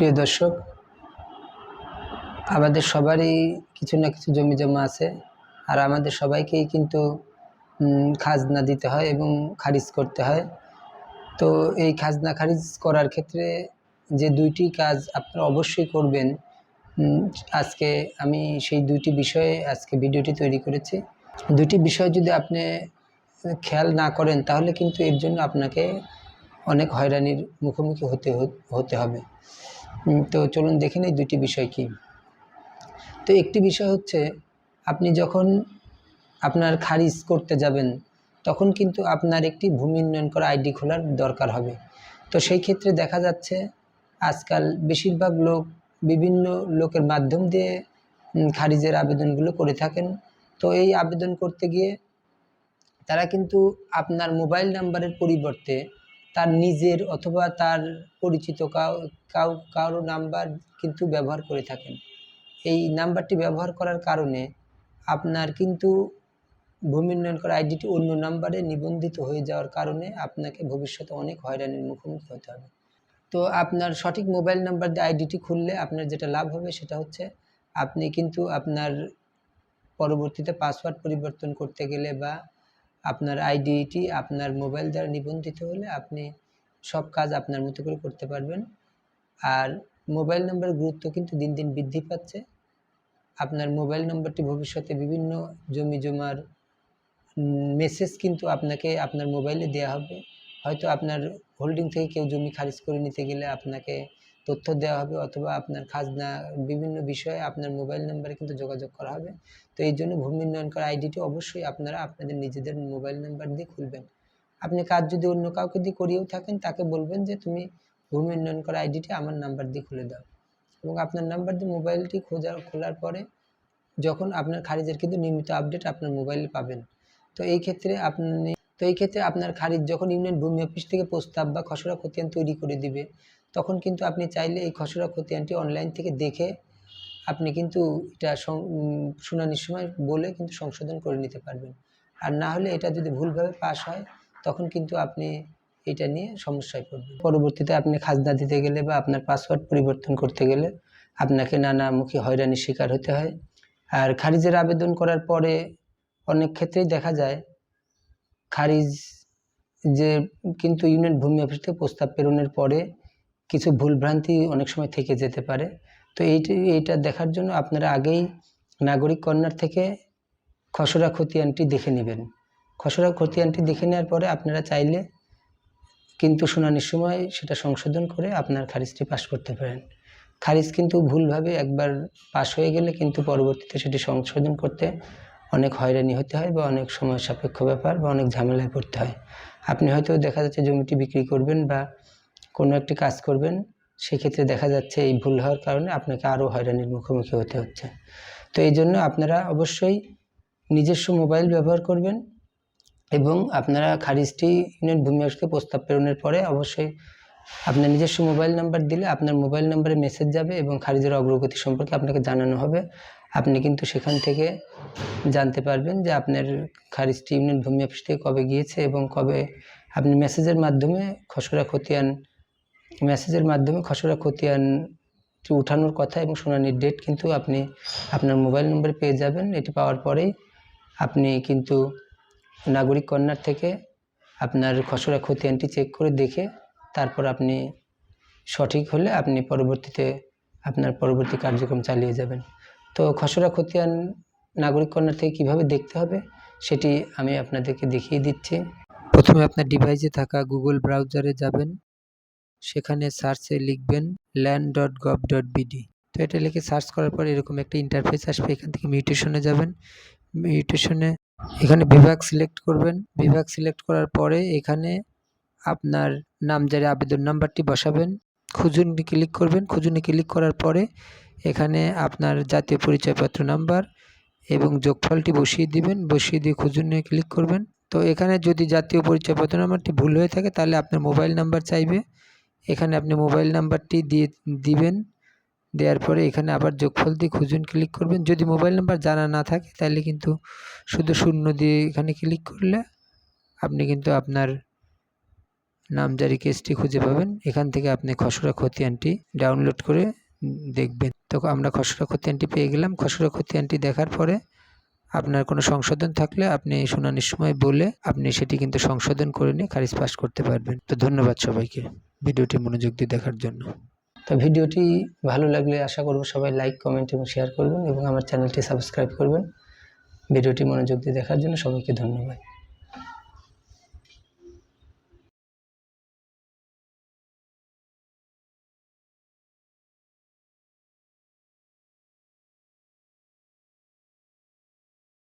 প্রিয় দর্শক, আমাদের সবারই কিছু না কিছু জমি জমা আছে আর আমাদের সবাইকেই কিন্তু খাজনা দিতে হয় এবং খারিজ করতে হয়। তো এই খাজনা খারিজ করার ক্ষেত্রে যে দুইটি কাজ আপনারা অবশ্যই করবেন আজকে আমি সেই দুইটি বিষয়ে আজকে ভিডিওটি তৈরি করেছি। দুইটি বিষয় যদি আপনি খেয়াল না করেন, তাহলে কিন্তু এর জন্য আপনাকে অনেক হয়রানির মুখোমুখি হতে হতে হবে। তো চলুন দেখে নিই দুটি বিষয় কি। তো একটি বিষয় হচ্ছে, আপনি যখন আপনার খারিজ করতে যাবেন, তখন কিন্তু আপনার একটি ভূমি উন্নয়ন করা আইডি খোলার দরকার হবে। তো সেই ক্ষেত্রে দেখা যাচ্ছে, আজকাল বেশিরভাগ লোক বিভিন্ন লোকের মাধ্যম দিয়ে খারিজের আবেদনগুলো করে থাকেন। তো এই আবেদন করতে গিয়ে তারা কিন্তু আপনার মোবাইল নাম্বারের পরিবর্তে তার নিজের অথবা তার পরিচিত কাউ কারও নাম্বার কিন্তু ব্যবহার করে থাকেন। এই নাম্বারটি ব্যবহার করার কারণে আপনার কিন্তু ভূমি উন্নয়ন করা আইডিটি অন্য নাম্বারে নিবন্ধিত হয়ে যাওয়ার কারণে আপনাকে ভবিষ্যতে অনেক হয়রানির মুখোমুখি হতে হবে। তো আপনার সঠিক মোবাইল নাম্বার দিয়ে আইডিটি খুললে আপনার যেটা লাভ হবে সেটা হচ্ছে আপনি কিন্তু আপনার পরবর্তীতে পাসওয়ার্ড পরিবর্তন করতে গেলে বা আপনার আইডিটি আপনার মোবাইল দ্বারা নিবন্ধিত হলে আপনি সব কাজ আপনার মতো করে করতে পারবেন। আর মোবাইল নাম্বারের গুরুত্ব কিন্তু দিন দিন বৃদ্ধি পাচ্ছে। আপনার মোবাইল নম্বরটি ভবিষ্যতে বিভিন্ন জমি জমার মেসেজ কিন্তু আপনাকে আপনার মোবাইলে দেওয়া হবে। হয়তো আপনার হোল্ডিং থেকে কেউ জমি খারিজ করে নিতে গেলে আপনাকে তথ্য দেওয়া হবে অথবা আপনার খাজনা, বিভিন্ন বিষয়ে আপনার মোবাইল নাম্বারে কিন্তু যোগাযোগ করা হবে। তো এই জন্য ভূমি উন্নয়ন করা আইডিটি অবশ্যই আপনারা আপনাদের নিজেদের মোবাইল নাম্বার দিয়ে খুলবেন। আপনি কাজ যদি অন্য কাউকে দিয়ে করিয়েও থাকেন, তাকে বলবেন যে তুমি ভূমি উন্নয়ন করা আইডিটি আমার নাম্বার দিয়ে খুলে দাও। এবং আপনার নাম্বার দিয়ে মোবাইলটি খোঁজার, খোলার পরে যখন আপনার খারিজের কিন্তু নিয়মিত আপডেট আপনার মোবাইলে পাবেন। তো এই ক্ষেত্রে আপনি, তো এই ক্ষেত্রে আপনার খারিজ যখন ইউনিয়ন ভূমি অফিস থেকে প্রস্তাব বা খসড়া খতিয়ান তৈরি করে দিবে তখন কিন্তু আপনি চাইলে এই খসড়া খতিয়ানটি অনলাইন থেকে দেখে আপনি কিন্তু এটা শুনানির সময় বলে কিন্তু সংশোধন করে নিতে পারবেন। আর না হলে এটা যদি ভুলভাবে পাস হয়, তখন কিন্তু আপনি এটা নিয়ে সমস্যায় পড়বেন। পরবর্তীতে আপনি খাজনা দিতে গেলে বা আপনার পাসওয়ার্ড পরিবর্তন করতে গেলে আপনাকে নানামুখী হয়রানির শিকার হতে হয়। আর খারিজের আবেদন করার পরে অনেক ক্ষেত্রেই দেখা যায়, খারিজ যে কিন্তু ইউনিয়ন ভূমি অফিস থেকে প্রস্তাব প্রেরণের পরে কিছু ভুলভ্রান্তি অনেক সময় থেকে যেতে পারে। তো এইটি, এইটা দেখার জন্য আপনারা আগেই নাগরিক কর্নার থেকে খসড়া খতিয়ানটি দেখে নেবেন। খসড়া খতিয়ানটি দেখে নেওয়ার পরে আপনারা চাইলে কিন্তু শুনানির সময় সেটা সংশোধন করে আপনার খারিজটি পাশ করতে পারেন। খারিজ কিন্তু ভুলভাবে একবার পাশ হয়ে গেলে কিন্তু পরবর্তীতে সেটি সংশোধন করতে অনেক হয়রানি হতে হয় বা অনেক সময় সাপেক্ষ ব্যাপার বা অনেক ঝামেলায় পড়তে হয়। আপনি হয়তো দেখা যাচ্ছে জমিটি বিক্রি করবেন বা কোনো একটি কাজ করবেন, সেক্ষেত্রে দেখা যাচ্ছে এই ভুল হওয়ার কারণে আপনাকে আরও হয়রানির মুখোমুখি হতে হচ্ছে। তো এই জন্য আপনারা অবশ্যই নিজস্ব মোবাইল ব্যবহার করবেন এবং আপনারা খারিজটি ইউনিয়ন ভূমি অফিসকে প্রস্তাব প্রেরণের পরে অবশ্যই আপনার নিজস্ব মোবাইল নাম্বার দিলে আপনার মোবাইল নাম্বারে মেসেজ যাবে এবং খারিজের অগ্রগতি সম্পর্কে আপনাকে জানানো হবে। আপনি কিন্তু সেখান থেকে জানতে পারবেন যে আপনার খারিজটি ইউনিয়ন ভূমি অফিস থেকে কবে গিয়েছে এবং কবে আপনি মেসেজের মাধ্যমে খসড়া খতিয়ান মেসেজের মাধ্যমে খসড়া খতিয়ান উঠানোর কথা এবং শুনানির ডেট কিন্তু আপনি আপনার মোবাইল নম্বরে পেয়ে যাবেন। এটি পাওয়ার পরেই আপনি কিন্তু নাগরিক কর্নার থেকে আপনার খসড়া খতিয়ানটি চেক করে দেখে তারপর আপনি সঠিক হলে আপনি পরবর্তীতে আপনার পরবর্তী কার্যক্রম চালিয়ে যাবেন। তো খসড়া খতিয়ান নাগরিক কর্নার থেকে কীভাবে দেখতে হবে সেটি আমি আপনাদেরকে দেখিয়ে দিচ্ছি। প্রথমে আপনার ডিভাইসে থাকা গুগল ব্রাউজারে যাবেন। সেখানে সার্চে লিখবেন land dot gov dot BD তো এটা লিখে সার্চ করার পর এরকম একটা ইন্টারফেস আসবে, এখান থেকে মিউটেশনে যাবেন। মিউটেশনে এখানে বিভাগ সিলেক্ট করবেন। বিভাগ সিলেক্ট করার পরে এখানে আপনার নাম নামজারি আবেদন নাম্বারটি বসাবেন। খুঁজুনি ক্লিক করবেন। খুঁজুনি ক্লিক করার পরে এখানে আপনার জাতীয় পরিচয়পত্র নাম্বার এবং যোগফলটি বসিয়ে দিবেন। বসিয়ে দিয়ে খুঁজুনি ক্লিক করবেন। তো এখানে যদি জাতীয় পরিচয়পত্র নাম্বারটি ভুল হয়ে থাকে, তাহলে আপনার মোবাইল নাম্বার চাইবে। এখানে আপনি মোবাইল নাম্বারটি দিয়ে দিবেন। দেওয়ার পরে এখানে আবার যোগফল দিয়ে খুঁজুন, ক্লিক করবেন। যদি মোবাইল নাম্বার জানা না থাকে, তাহলে কিন্তু শুধু শূন্য দিয়ে এখানে ক্লিক করলে আপনি কিন্তু আপনার নামজারি কেসটি খুঁজে পাবেন। এখান থেকে আপনি খসড়া খতিয়ানটি ডাউনলোড করে দেখবেন। তো আমরা খসড়া খতিয়ানটি পেয়ে গেলাম। খসড়া খতিয়ানটি দেখার পরে আপনার কোনো সংশোধন থাকলে আপনি শুনানির সময় বলে আপনি সেটি কিন্তু সংশোধন করে নিয়ে খারিজ পাস করতে পারবেন। তো ধন্যবাদ সবাইকে। ভিডিওটি মনোযোগ দিয়ে দেখার জন্য। তো ভিডিওটি ভালো লাগলে আশা করব সবাই লাইক, কমেন্ট এবং শেয়ার করবেন এবং আমার চ্যানেলটি সাবস্ক্রাইব করবেন। ভিডিওটি মনোযোগ দিয়ে দেখার জন্য সবাইকে ধন্যবাদ।